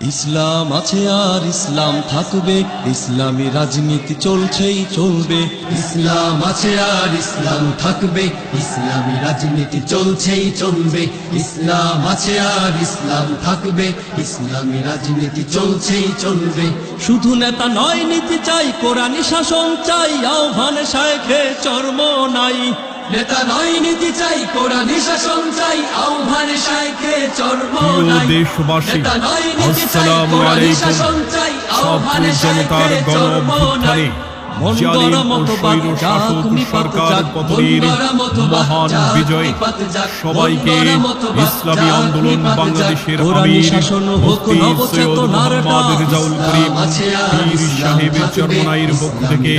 ইসলাম আছে আর ইসলাম থাকবে, ইসলামী রাজনীতি চলছেই চলবে। ইসলাম আছে আর ইসলাম থাকবে, ইসলামী রাজনীতি চলছেই চলবে। ইসলাম আছে আর ইসলাম থাকবে, ইসলামী রাজনীতি চলছেই চলবে। শুধু নেতা নয়, নীতি চাই, কোরআনি শাসন চাই, আহ্বানে শায়খে চর্ম নাই। নেতা নয় নীতি চাই কোরআন শাসন চাই আহ্বান শাইকে চর্ম নাই দেশবাসী, আসসালামু আলাইকুম। ছাত্র জনতার গণ অভ্যুত্থানে মহান বিজয়। সবাইকে ইসলামী আন্দোলন বাংলাদেশের আমির মুফতি সৈয়দ মোহাম্মদ রেজাউল করিম ইসলাম আছে আর পীর সাহেবের থাকবে, পক্ষ থেকে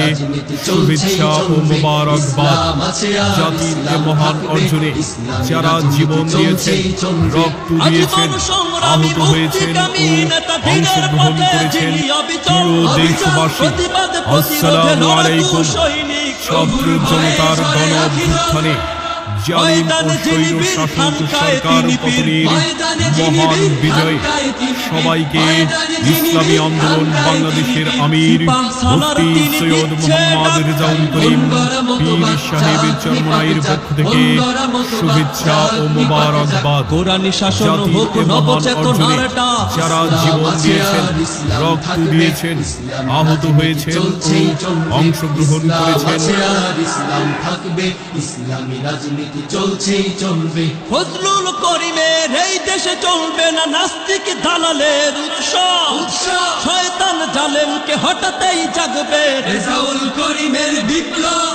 শুভেচ্ছা ও মোবারকবাদ। জাতির মহান অর্জনে যারা জীবন দিয়েছেন রক্ত দিয়েছেন আহত হয়েছেন ও অংশগ্রহণ করেছেন প্রিয় দেশবাসী। প্রতিরোধে আসসালামু আলাইকুম সৈনিক। জনতার গণ অভ্যুত্থানে ময়দানে যিনি বীর খানকায় তিনি পতনের ময়দানে যিনি মহান বীর বিজয় তিনি সবাইকে ইসলামী আন্দোলন বাংলাদেশের আমির মুফতি সৈয়দ মোহাম্মদ। রেজাউল করিম পীর চরমনাইয়ের পক্ষ থেকে শুভেচ্ছা ও মোবারকবাদ কোরআনি শাসন হোক এ মহান নবচেতনার অর্জনে ডাক। যারা জীবন দিয়েছেন রক্ত দিয়েছেন আহত হয়েছেন অংশগ্রহণ করেছেন ইসলাম থাকবে ইসলামী রাজনীতি চলছেই চলবে? ফজলুল করিমের এই দেশে চলবে না নাস্তিক দালালের উৎসব। উৎসব। শয়তান জালেমকে হঠাতেই জাগবে। রেজাউল করিমের বিপ্লব।